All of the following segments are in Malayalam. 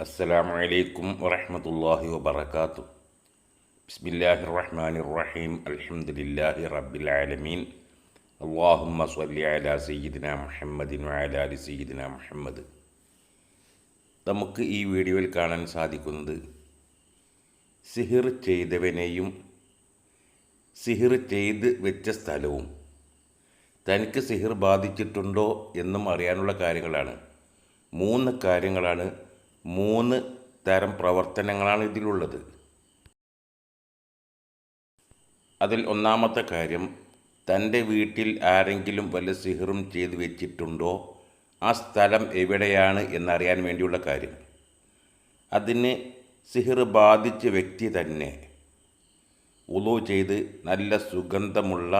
അസ്സലാമു അലൈക്കും വറഹമത്തല്ലാഹി വബർക്കാത്തു ബിസ്മില്ലാഹി റഹ്മാനിർ റഹീം അൽഹംദുലില്ലാഹി റബ്ബിൽ ആലമീൻ അല്ലാഹുമ്മ സ്വല്ലി അലാ സയ്യിദിന മുഹമ്മദിൻ വഅലാ അലി സയ്യിദിന മുഹമ്മദ്. നമുക്ക് ഈ വീഡിയോയിൽ കാണാൻ സാധിക്കുന്നത് സിഹിർ ചെയ്തവനെയും സിഹിർ ചെയ്ത് വെച്ച സ്ഥലവും തനിക്ക് സിഹിർ ബാധിച്ചിട്ടുണ്ടോ എന്നും അറിയാനുള്ള കാര്യങ്ങളാണ്. മൂന്ന് കാര്യങ്ങളാണ് മൂന്ന് തരം പ്രവർത്തനങ്ങളാണ് ഇതിലുള്ളത്. അതിൽ ഒന്നാമത്തെ കാര്യം തന്റെ വീട്ടിൽ ആരെങ്കിലും വല്ല സിഹറും ചെയ്തു വെച്ചിട്ടുണ്ടോ? ആ സ്ഥലം എവിടെയാണ് എന്നറിയാൻ വേണ്ടിയുള്ള കാര്യം. അതിന് സിഹർ ബാധിച്ച വ്യക്തി തന്നെ ഉളു ചെയ്ത് നല്ല സുഗന്ധമുള്ള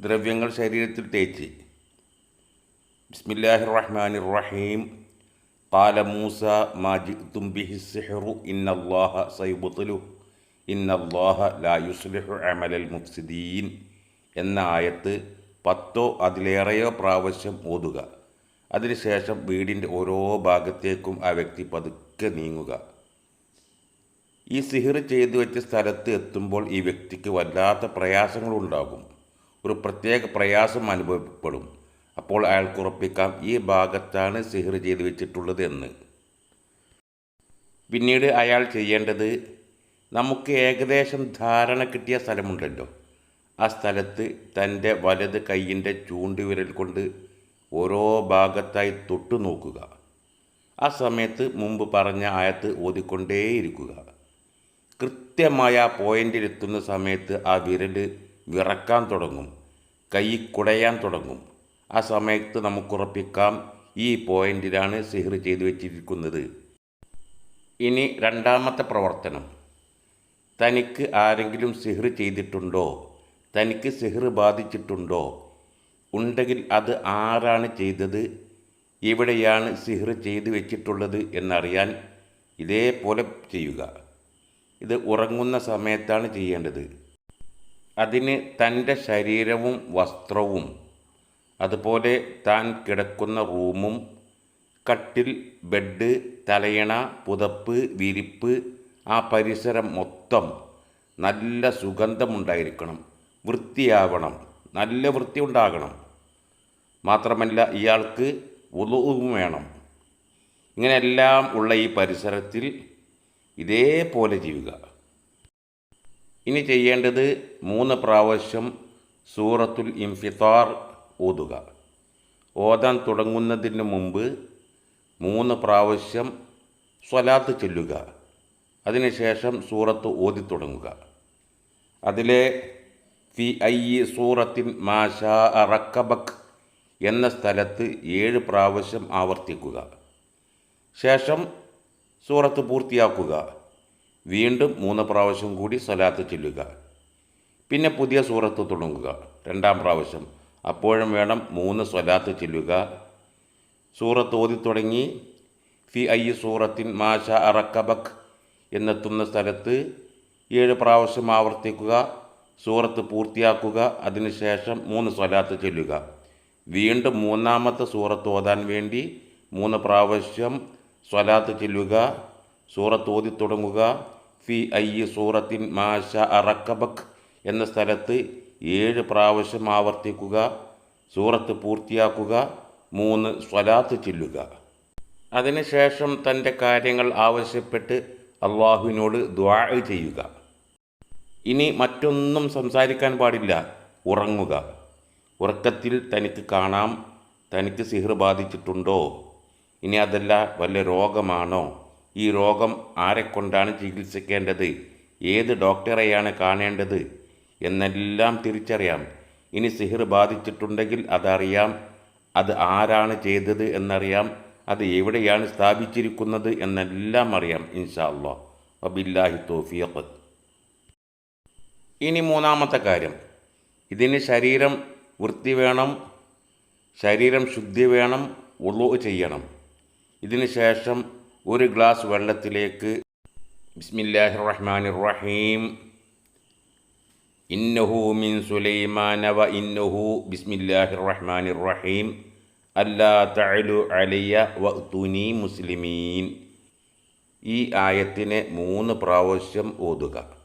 ദ്രവ്യങ്ങൾ ശരീരത്തിൽ തേച്ച്. ബിസ്മില്ലാഹിർ റഹ്മാനിർ റഹീം قال موسى ما جئتم به السحر إن الله سيبطله إن الله لا يصلح عمل المفسدين എന്ന ആയത്ത് പത്തോ അതിലേറെയോ പ്രാവശ്യം ഓതുക അതിനുശേഷം വീടിൻ്റെ ഓരോ ഭാഗത്തേക്കും ആ വ്യക്തി പതുക്കെ നീങ്ങുക ഈ സിഹിർ ചെയ്തു വെച്ച സ്ഥലത്ത് എത്തുമ്പോൾ ഈ വ്യക്തിക്ക് വല്ലാത്ത പ്രയാസങ്ങളുണ്ടാകും ഒരു പ്രത്യേക പ്രയാസം അനുഭവപ്പെടും അപ്പോൾ അയാൾക്ക് ഉറപ്പിക്കാം ഈ ഭാഗത്താണ് സിഹിർ ചെയ്തു വെച്ചിട്ടുള്ളത് എന്ന്. പിന്നീട് അയാൾ ചെയ്യേണ്ടത് നമുക്ക് ഏകദേശം ധാരണ കിട്ടിയ സ്ഥലമുണ്ടല്ലോ. ആ സ്ഥലത്ത് തന്റെ വലത് കൈയിന്റെ ചൂണ്ടുവിരൽ കൊണ്ട് ഓരോ ഭാഗത്തായി തൊട്ടു നോക്കുക. ആ സമയത്ത് മുമ്പ് പറഞ്ഞ ആയത്ത് ഓതിക്കൊണ്ടേയിരിക്കുക. കൃത്യമായ ആ പോയിന്റിലെത്തുന്ന സമയത്ത് ആ വിരൽ വിറക്കാൻ തുടങ്ങും കൈ കുടയാൻ തുടങ്ങും. ആ സമയത്ത് നമുക്കുറപ്പിക്കാം. ഈ പോയിന്റിലാണ് സിഹർ ചെയ്തു വച്ചിരിക്കുന്നത്. ഇനി രണ്ടാമത്തെ പ്രവർത്തനം. തനിക്ക് ആരെങ്കിലും സിഹർ ചെയ്തിട്ടുണ്ടോ? തനിക്ക് സിഹർ ബാധിച്ചിട്ടുണ്ടോ? ഉണ്ടെങ്കിൽ അത് ആരാണ് ചെയ്തത്? എവിടെയാണ് സിഹർ ചെയ്തു വെച്ചിട്ടുള്ളത് എന്നറിയാൻ ഇതേപോലെ ചെയ്യുക. ഇത് ഉറങ്ങുന്ന സമയത്താണ് ചെയ്യേണ്ടത്. അതിന് തന്റെ ശരീരവും വസ്ത്രവും അതുപോലെ താൻ കിടക്കുന്ന റൂമും കട്ടിൽ ബെഡ് തലയണ പുതപ്പ് വിരിപ്പ് ആ പരിസരം മൊത്തം നല്ല സുഗന്ധമുണ്ടായിരിക്കണം വൃത്തിയാവണം നല്ല വൃത്തി ഉണ്ടാകണം മാത്രമല്ല ഇയാൾക്ക് ഉളവും വേണം. ഇങ്ങനെയെല്ലാം ഉള്ള ഈ പരിസരത്തിൽ ഇതേപോലെ ചെയ്യുക ഇനി ചെയ്യേണ്ടത് മൂന്ന് പ്രാവശ്യം സൂറത്തുൽ ഇംഫിത്താർ ഓതുക. ഓതാൻ തുടങ്ങുന്നതിന് മുമ്പ് മൂന്ന് പ്രാവശ്യം സ്വലാത്ത് ചൊല്ലുക. അതിനുശേഷം സൂറത്ത് ഓതി തുടങ്ങുക. അതിലെ ഫി ഐ സൂറത്തിൻ മാഷാ റക്കബക് എന്ന സ്ഥലത്ത് ഏഴ് പ്രാവശ്യം ആവർത്തിക്കുക. ശേഷം സൂറത്ത് പൂർത്തിയാക്കുക. വീണ്ടും മൂന്ന് പ്രാവശ്യം കൂടി സ്വലാത്ത് ചൊല്ലുക. പിന്നെ പുതിയ സൂറത്ത് തുടങ്ങുക. രണ്ടാം പ്രാവശ്യം. അപ്പോഴും വേണം മൂന്ന് സ്വലാത്ത് ചെല്ലുക. സൂറത്ത് ഓതി തുടങ്ങി. ഫി ഐ സൂറത്തിൻ മാഷ അറക്കബക് എന്നെത്തുന്ന സ്ഥലത്ത് ഏഴ് പ്രാവശ്യം ആവർത്തിക്കുക. സൂറത്ത് പൂർത്തിയാക്കുക. അതിനുശേഷം മൂന്ന് സ്വലാത്ത് ചെല്ലുക. വീണ്ടും മൂന്നാമത്തെ സൂറത്ത് ഓതാൻ വേണ്ടി മൂന്ന് പ്രാവശ്യം സ്വലാത്ത് ചെല്ലുക. സൂറത്ത് ഓതി തുടങ്ങുക. ഫി ഐ സൂറത്തിൻ മാഷ അറക്കബക് എന്ന സ്ഥലത്ത് ഏഴ് പ്രാവശ്യം ആവർത്തിക്കുക സൂറത്ത് പൂർത്തിയാക്കുക മൂന്ന് സ്വലാത്ത് ചൊല്ലുക. അതിനുശേഷം തന്റെ കാര്യങ്ങൾ ആവശ്യപ്പെട്ട് അള്ളാഹുവിനോട് ദ്വാ ചെയ്യുക. ഇനി മറ്റൊന്നും സംസാരിക്കാൻ പാടില്ല. ഉറങ്ങുക. ഉറക്കത്തിൽ തനിക്ക് കാണാം. തനിക്ക് സിഹർ ബാധിച്ചിട്ടുണ്ടോ? ഇനി അതല്ല വല്ല രോഗമാണോ? ഈ രോഗം ആരെക്കൊണ്ടാണ് ചികിത്സിക്കേണ്ടത്? ഏത് ഡോക്ടറെയാണ് കാണേണ്ടത്? എന്നെല്ലാം തിരിച്ചറിയാം. ഇനി സിഹിർ ബാധിച്ചിട്ടുണ്ടെങ്കിൽ അതറിയാം. അത് ആരാണ് ചെയ്തത് എന്നറിയാം. അത് എവിടെയാണ് സ്ഥാപിച്ചിരിക്കുന്നത് എന്നെല്ലാം അറിയാം ഇൻഷാ അള്ളാഹ് വബില്ലാഹി തോഫിയത്ത് ഇനി മൂന്നാമത്തെ കാര്യം. ഇതിന് ശരീരം വൃത്തി വേണം. ശരീരം ശുദ്ധി വേണം. ഉളു ചെയ്യണം. ഇതിന് ശേഷം ഒരു ഗ്ലാസ് വെള്ളത്തിലേക്ക്. ബിസ്മില്ലാഹി റഹ്മാൻ റഹീം. ഇന്നഹു മിൻ സുലൈമാന വ ഇന്നഹു ബിസ്മില്ലാഹിർ റഹ്മാനിർ റഹീം അല്ലാ തഅലു അലയ്യ തുനി മുസ്ലിമീൻ. ഈ ആയത്തിനെ മൂന്ന് പ്രാവശ്യം ഓതുക.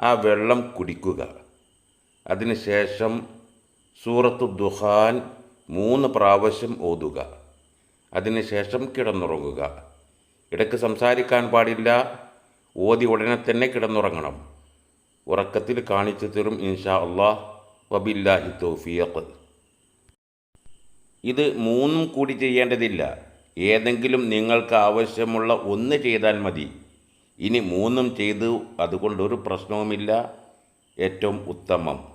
ആ വെള്ളം കുടിക്കുക. അതിനുശേഷം സൂറത്തു ദുഹാൻ മൂന്ന് പ്രാവശ്യം ഓതുക. അതിനുശേഷം കിടന്നുറങ്ങുക. ഇടയ്ക്ക് സംസാരിക്കാൻ പാടില്ല. ഓതി ഉടനെ തന്നെ കിടന്നുറങ്ങണം. ഉറക്കത്തിൽ കാണിച്ചു തരും ഇൻഷാ അള്ളാഹ്. വബില്ലാഹി തൗഫീഖ്. ഇത് മൂന്നും കൂടി ചെയ്യേണ്ടതില്ല. ഏതെങ്കിലും നിങ്ങൾക്ക് ആവശ്യമുള്ള ഒന്ന് ചെയ്താൽ മതി. ഇനി മൂന്നും ചെയ്തു അതുകൊണ്ടൊരു പ്രശ്നവുമില്ല. ഏറ്റവും ഉത്തമം.